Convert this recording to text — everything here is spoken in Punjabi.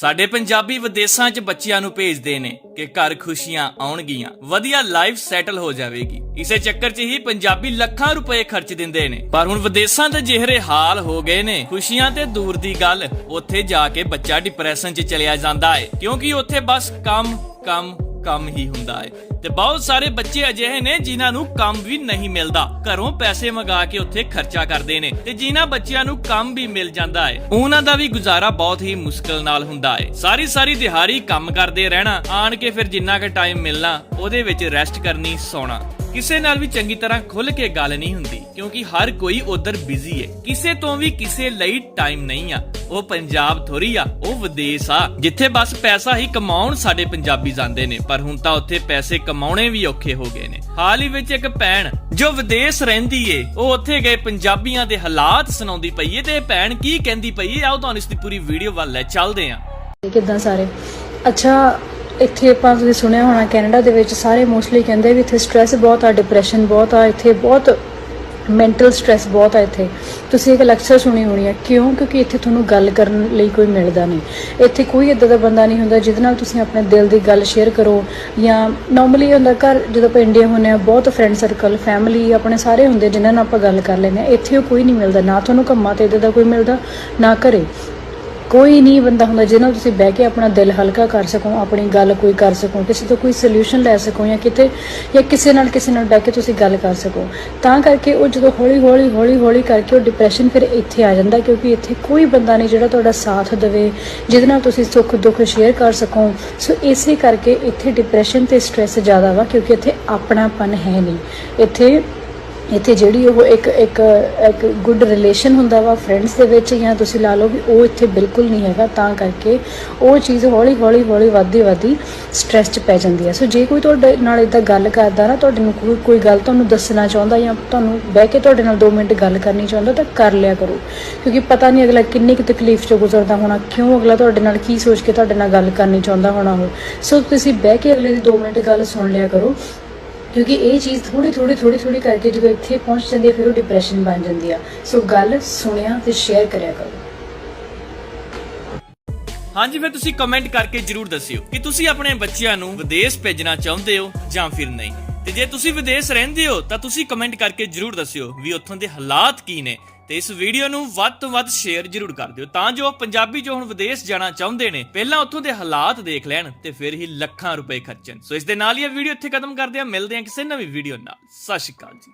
ਸਾਡੇ ਪੰਜਾਬੀ ਵਿਦੇਸ਼ਾਂ 'ਚ ਬੱਚਿਆਂ ਨੂੰ ਭੇਜਦੇ ਨੇ ਕਿ ਘਰ ਖੁਸ਼ੀਆਂ ਆਉਣਗੀਆਂ। ਵਧੀਆ ਲਾਈਫ ਸੈਟਲ ਹੋ ਜਾਵੇਗੀ। ਇਸੇ ਚੱਕਰ 'ਚ ਹੀ ਪੰਜਾਬੀ ਲੱਖਾਂ ਰੁਪਏ ਖਰਚ ਦਿੰਦੇ ਨੇ। ਪਰ ਹੁਣ ਵਿਦੇਸ਼ਾਂ ਦੇ ਜਿਹਰੇ ਹਾਲ ਹੋ ਗਏ ਨੇ। ਖੁਸ਼ੀਆਂ ਤੇ ਦੂਰ ਦੀ ਗੱਲ, ਉੱਥੇ ਜਾ ਕੇ ਬੱਚਾ ਡਿਪਰੈਸ਼ਨ 'ਚ ਚਲਿਆ ਜਾਂਦਾ ਹੈ ਕਿਉਂਕਿ ਉੱਥੇ ਬਸ ਕੰਮ ਕੰਮ ਕੰਮ ਹੀ ਹੁੰਦਾ ਹੈ। ਤੇ ਬਹੁਤ ਸਾਰੇ ਬੱਚੇ ਅਜਿਹੇ ਨੇ ਜਿਨ੍ਹਾਂ ਨੂੰ ਕੰਮ ਵੀ ਨਹੀਂ ਮਿਲਦਾ। ਘਰੋਂ ਪੈਸੇ ਮੰਗਾ ਕੇ ਉੱਥੇ ਖਰਚਾ ਕਰਦੇ ਨੇ ਤੇ ਜਿਨ੍ਹਾਂ ਬੱਚਿਆਂ ਨੂੰ ਕੰਮ ਵੀ ਮਿਲ ਜਾਂਦਾ ਹੈ, ਉਹਨਾਂ ਦਾ ਵੀ ਗੁਜ਼ਾਰਾ ਬਹੁਤ ਹੀ ਮੁਸ਼ਕਲ ਨਾਲ ਹੁੰਦਾ ਹੈ। ਸਾਰੀ ਸਾਰੀ ਦਿਹਾੜੀ ਕੰਮ ਕਰਦੇ ਰਹਿਣਾ, ਆਣ ਕੇ ਫਿਰ ਜਿੰਨਾ ਕੁ ਟਾਈਮ ਮਿਲਣਾ, ਉਹਦੇ ਵਿੱਚ ਰੈਸਟ ਕਰਨੀ ਸੌਣਾ। ਕਿਸੇ ਨਾਲ ਵੀ ਚੰਗੀ ਤਰ੍ਹਾਂ ਖੁੱਲ ਕੇ ਗੱਲ ਨਹੀਂ ਹੁੰਦੀ, ਕਿਉਂਕਿ ਹਰ ਕੋਈ ਉਧਰ ਬਿਜ਼ੀ ਹੈ ਕਿਸੇ ਤੋਂ ਵੀ ਕਿਸੇ ਲਈ ਟਾਈਮ ਨਹੀਂ ਆ। ਉਹ ਪੰਜਾਬ ਥੋੜੀ ਆ, ਉਹ ਵਿਦੇਸ਼ ਆ। ਜਿੱਥੇ ਬਸ ਪੈਸਾ ਹੀ ਕਮਾਉਣ ਸਾਡੇ ਪੰਜਾਬੀ ਜਾਂਦੇ ਨੇ, ਪਰ ਹੁਣ ਤਾਂ ਉੱਥੇ ਪੈਸੇ ਕਮਾਉਣੇ ਵੀ ਔਖੇ ਹੋ ਗਏ ਨੇ। ਹਾਲ ਹੀ ਵਿੱਚ ਇੱਕ ਭੈਣ ਜੋ ਵਿਦੇਸ਼ ਰਹਿੰਦੀ ਏ, ਉਹ ਉੱਥੇ ਗਏ ਪੰਜਾਬੀਆਂ ਦੇ ਹਾਲਾਤ ਸੁਣਾਉਂਦੀ ਪਈ ਏ ਤੇ ਇਹ ਭੈਣ ਕੀ ਕਹਿੰਦੀ ਪਈ ਏ, ਆਓ ਤੁਹਾਨੂੰ ਇਸ ਦੀ ਪੂਰੀ ਵੀਡੀਓ ਵੱਲ ਲੈ ਚੱਲਦੇ ਆ। ਕਿੱਦਾਂ ਸਾਰੇ? ਅੱਛਾ ਇੱਥੇ ਆਪਾਂ ਤੁਸੀਂ ਸੁਣਿਆ ਹੋਣਾ ਕੈਨੇਡਾ ਦੇ ਵਿੱਚ ਸਾਰੇ ਮੋਸਟਲੀ ਕਹਿੰਦੇ ਵੀ ਇੱਥੇ ਸਟ੍ਰੈਸ ਬਹੁਤ ਆ ਡਿਪਰੈਸ਼ਨ ਬਹੁਤ ਆ, ਇੱਥੇ ਬਹੁਤ ਮੈਂਟਲ ਸਟ੍ਰੈਸ ਬਹੁਤ ਆ ਇੱਥੇ। ਤੁਸੀਂ ਇੱਕ ਲੈਕਚਰ ਸੁਣੀ ਹੋਣੀ ਹੈ ਕਿਉਂ? ਕਿਉਂਕਿ ਇੱਥੇ ਤੁਹਾਨੂੰ ਗੱਲ ਕਰਨ ਲਈ ਕੋਈ ਮਿਲਦਾ ਨਹੀਂ। ਇੱਥੇ ਕੋਈ ਇਦਾਂ ਦਾ ਬੰਦਾ ਨਹੀਂ ਹੁੰਦਾ ਜਿਹਦੇ ਨਾਲ ਤੁਸੀਂ ਆਪਣੇ ਦਿਲ ਦੀ ਗੱਲ ਸ਼ੇਅਰ ਕਰੋ ਜਾਂ ਨਾਰਮਲੀ ਹੁੰਦਾ ਘਰ ਜਦੋਂ ਆਪਾਂ ਇੰਡੀਆ ਹੁੰਦੇ ਆ, ਬਹੁਤ ਫਰੈਂਡ ਸਰਕਲ ਫੈਮਿਲੀ ਆਪਣੇ ਸਾਰੇ ਹੁੰਦੇ ਜਿਨ੍ਹਾਂ ਨਾਲ ਆਪਾਂ ਗੱਲ ਕਰ ਲੈਂਦੇ ਆ। ਇੱਥੇ ਉਹ ਕੋਈ ਨਹੀਂ ਮਿਲਦਾ, ਨਾ ਤੁਹਾਨੂੰ ਕੰਮਾਂ ਤੇ ਇਦਾਂ ਦਾ ਕੋਈ ਮਿਲਦਾ, ਨਾ ਘਰੇ। ਕੋਈ ਨਹੀਂ ਬੰਦਾ ਹੁੰਦਾ ਜਿਹਦੇ ਨਾਲ ਤੁਸੀਂ ਬਹਿ ਕੇ ਆਪਣਾ ਦਿਲ ਹਲਕਾ ਕਰ ਸਕੋ, ਆਪਣੀ ਗੱਲ ਕੋਈ ਕਰ ਸਕੋ, ਕਿਸੇ ਤੋਂ ਕੋਈ ਸੋਲੂਸ਼ਨ ਲੈ ਸਕੋ ਜਾਂ ਕਿਤੇ ਜਾਂ ਕਿਸੇ ਨਾਲ ਕਿਸੇ ਨਾਲ ਬਹਿ ਕੇ ਤੁਸੀਂ ਗੱਲ ਕਰ ਸਕੋ। ਤਾਂ ਕਰਕੇ ਉਹ ਜਦੋਂ ਹੌਲੀ ਹੌਲੀ ਹੌਲੀ ਹੌਲੀ ਕਰਕੇ ਉਹ ਡਿਪਰੈਸ਼ਨ ਫਿਰ ਇੱਥੇ ਆ ਜਾਂਦਾ ਕਿਉਂਕਿ ਇੱਥੇ ਕੋਈ ਬੰਦਾ ਨਹੀਂ ਜਿਹੜਾ ਤੁਹਾਡਾ ਸਾਥ ਦੇਵੇ, ਜਿਹਦੇ ਨਾਲ ਤੁਸੀਂ ਸੁੱਖ ਦੁੱਖ ਸ਼ੇਅਰ ਕਰ ਸਕੋ। ਸੋ ਇਸੇ ਕਰਕੇ ਇੱਥੇ ਡਿਪਰੈਸ਼ਨ ਤੇ ਸਟ੍ਰੈਸ ਜ਼ਿਆਦਾ ਵਾ ਕਿਉਂਕਿ ਇੱਥੇ ਆਪਣਾਪਨ ਹੈ ਨਹੀਂ। ਇੱਥੇ ਇੱਥੇ ਜਿਹੜੀ ਉਹ ਇੱਕ ਇੱਕ ਇੱਕ ਗੁੱਡ ਰਿਲੇਸ਼ਨ ਹੁੰਦਾ ਵਾ ਫਰੈਂਡਸ ਦੇ ਵਿੱਚ ਜਾਂ ਤੁਸੀਂ ਲਾ ਲਓ ਵੀ ਉਹ ਇੱਥੇ ਬਿਲਕੁਲ ਨਹੀਂ ਹੈਗਾ, ਤਾਂ ਕਰਕੇ ਉਹ ਚੀਜ਼ ਹੌਲੀ ਹੌਲੀ ਹੌਲੀ ਵੱਧਦੀ ਵੱਧਦੀ ਸਟ੍ਰੈਸ 'ਚ ਪੈ ਜਾਂਦੀ ਹੈ। ਸੋ ਜੇ ਕੋਈ ਤੁਹਾਡੇ ਨਾਲ ਇਦਾਂ ਗੱਲ ਕਰਦਾ ਨਾ, ਤੁਹਾਡੇ ਨੂੰ ਕੋਈ ਕੋਈ ਗੱਲ ਤੁਹਾਨੂੰ ਦੱਸਣਾ ਚਾਹੁੰਦਾ ਜਾਂ ਤੁਹਾਨੂੰ ਬਹਿ ਕੇ ਤੁਹਾਡੇ ਨਾਲ 2 ਮਿੰਟ ਗੱਲ ਕਰਨੀ ਚਾਹੁੰਦਾ ਤਾਂ ਕਰ ਲਿਆ ਕਰੋ। ਕਿਉਂਕਿ ਪਤਾ ਨਹੀਂ ਅਗਲਾ ਕਿੰਨੀ ਕੁ ਤਕਲੀਫ 'ਚੋਂ ਗੁਜ਼ਰਦਾ ਹੋਣਾ, ਕਿਉਂ ਅਗਲਾ ਤੁਹਾਡੇ ਨਾਲ ਕੀ ਸੋਚ ਕੇ ਤੁਹਾਡੇ ਨਾਲ ਗੱਲ ਕਰਨੀ ਚਾਹੁੰਦਾ ਹੋਣਾ ਉਹ। ਸੋ ਤੁਸੀਂ ਬਹਿ ਕੇ ਅਗਲੇ ਦੀ 2 ਮਿੰਟ ਗੱਲ ਸੁਣ ਲਿਆ ਕਰੋ। ਕਿਉਂਕਿ ਇਹ ਚੀਜ਼ ਥੋੜੀ ਥੋੜੀ ਥੋੜੀ ਥੋੜੀ ਕਰਕੇ ਜਦੋਂ ਇੱਥੇ ਪਹੁੰਚ ਜਾਂਦੀ ਹੈ, ਫਿਰ ਉਹ ਡਿਪਰੈਸ਼ਨ ਬਣ ਜਾਂਦੀ ਆ। ਸੋ ਗੱਲ ਸੁਣਿਆ ਤੇ ਸ਼ੇਅਰ ਕਰਿਆ ਕਰੋ। ਹਾਂਜੀ, ਫਿਰ ਤੁਸੀਂ ਕਮੈਂਟ ਕਰਕੇ ਜਰੂਰ ਦੱਸਿਓ ਕਿ ਤੁਸੀਂ ਆਪਣੇ ਬੱਚਿਆਂ ਨੂੰ ਵਿਦੇਸ਼ ਭੇਜਣਾ ਚਾਹੁੰਦੇ ਹੋ ਜਾਂ ਫਿਰ ਨਹੀਂ। ਤੇ ਜੇ ਤੁਸੀਂ ਵਿਦੇਸ਼ ਰਹਿੰਦੇ ਹੋ, ਤਾਂ ਤੁਸੀਂ ਕਮੈਂਟ ਕਰਕੇ ਜਰੂਰ ਦੱਸਿਓ ਵੀ ਉੱਥੋਂ ਦੇ ਹਾਲਾਤ ਕੀ ਨੇ ਤੇ ਇਸ ਵੀਡੀਓ ਨੂੰ ਵੱਧ ਤੋਂ ਵੱਧ ਸ਼ੇਅਰ ਜਰੂਰ ਕਰ ਦਿਓ। ਤਾਂ ਜੋ ਪੰਜਾਬੀ ਜੋ ਹੁਣ ਵਿਦੇਸ਼ ਜਾਣਾ ਚਾਹੁੰਦੇ ਨੇ, ਪਹਿਲਾਂ ਉੱਥੋਂ ਦੇ ਹਾਲਾਤ ਦੇਖ ਲੈਣ ਤੇ ਫਿਰ ਹੀ ਲੱਖਾਂ ਰੁਪਏ ਖਰਚਣ। ਸੋ ਇਸ ਦੇ ਨਾਲ ਹੀ ਇਹ ਵੀਡੀਓ ਇੱਥੇ ਖਤਮ ਕਰਦੇ ਆ ਮਿਲਦੇ ਆ ਕਿਸੇ ਨਵੀਂ ਵੀਡੀਓ ਨਾਲ। ਸਤਿ ਸ਼੍ਰੀ ਅਕਾਲ ਜੀ।